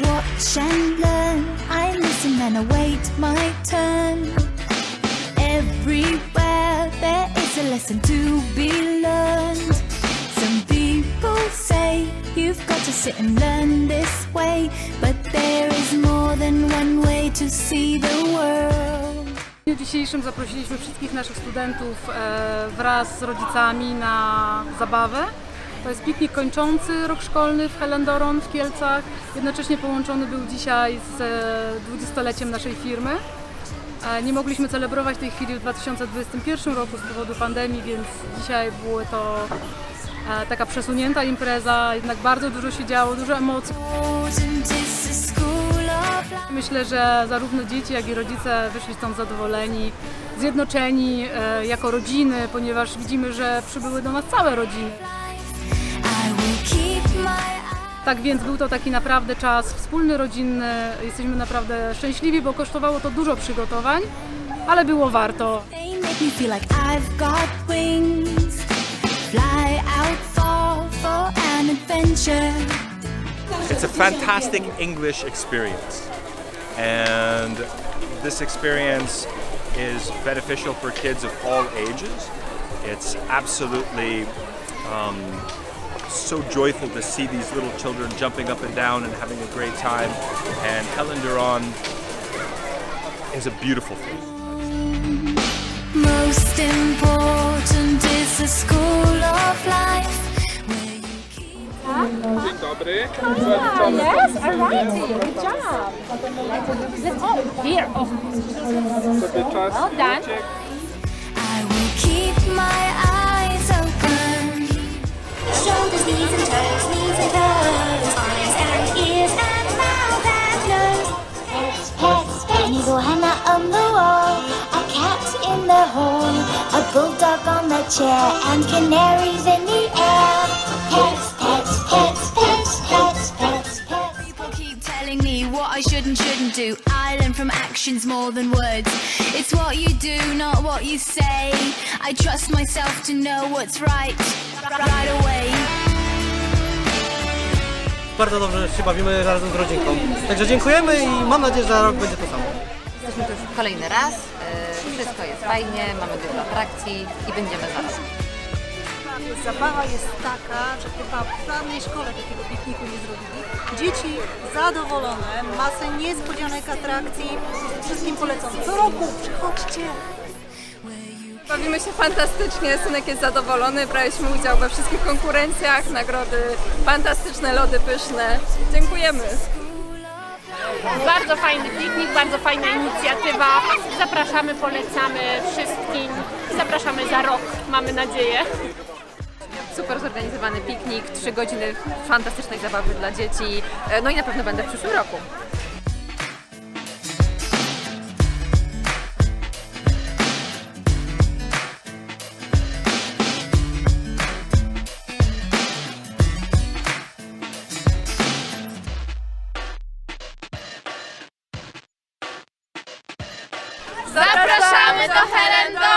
Watch and learn. I listen and await my turn. Everywhere there is a lesson to be learned. Some people say you've got to sit and learn this way, but there is more than one way to see the world. W dniu dzisiejszym zaprosiliśmy wszystkich naszych studentów e, wraz z rodzicami na zabawę. To jest piknik kończący rok szkolny w Helendoron w Kielcach. Jednocześnie połączony był dzisiaj z e, 20-leciem naszej firmy. E, Nie mogliśmy celebrować tej chwili w 2021 roku z powodu pandemii, więc dzisiaj były to e, taka przesunięta impreza, jednak bardzo dużo się działo, dużo emocji. Myślę, że zarówno dzieci, jak i rodzice wyszli stąd zadowoleni, zjednoczeni e, jako rodziny, ponieważ widzimy, że przybyły do nas całe rodziny. Tak więc był to taki naprawdę czas wspólny, rodzinny. Jesteśmy naprawdę szczęśliwi, bo kosztowało to dużo przygotowań, ale było warto. It's a fantastic English experience. And this experience is beneficial for kids of all ages. It's absolutely um, so joyful to see these little children jumping up and down and having a great time. And Helen Duran is a beautiful thing. Most important is the school of life. Where you keep Dzień dobry. Yes, alrighty. Good job. Let's oh, here. Oh, Sobie Well done. I will keep bulldog on the chair, and canaries in the air. Pets, pets, pets, pets, pets, pets, pets. People keep telling me what I should and shouldn't do. I learn from actions more than words. It's what you do, not what you say. I trust myself to know what's right right away. Bardzo dobrze się bawimy razem z rodzinką. Także dziękujemy i mam nadzieję, że za rok będzie to samo. Jesteśmy tu już kolejny raz. y, Wszystko jest fajnie, mamy dużo atrakcji i będziemy za rok. Zabawa jest taka, że chyba w żadnej szkole takiego pikniku nie zrobili. Dzieci zadowolone, masę niespodzianek atrakcji, wszystkim polecam. Co roku przychodźcie. Bawimy się fantastycznie, synek jest zadowolony, braliśmy udział we wszystkich konkurencjach, nagrody fantastyczne, lody pyszne. Dziękujemy. Bardzo fajny piknik, bardzo fajna inicjatywa. Zapraszamy, polecamy wszystkim. Zapraszamy za rok, mamy nadzieję. Super zorganizowany piknik, 3 godziny fantastycznej zabawy dla dzieci. e, No i na pewno będę w przyszłym roku. Zapraszamy do Herendola!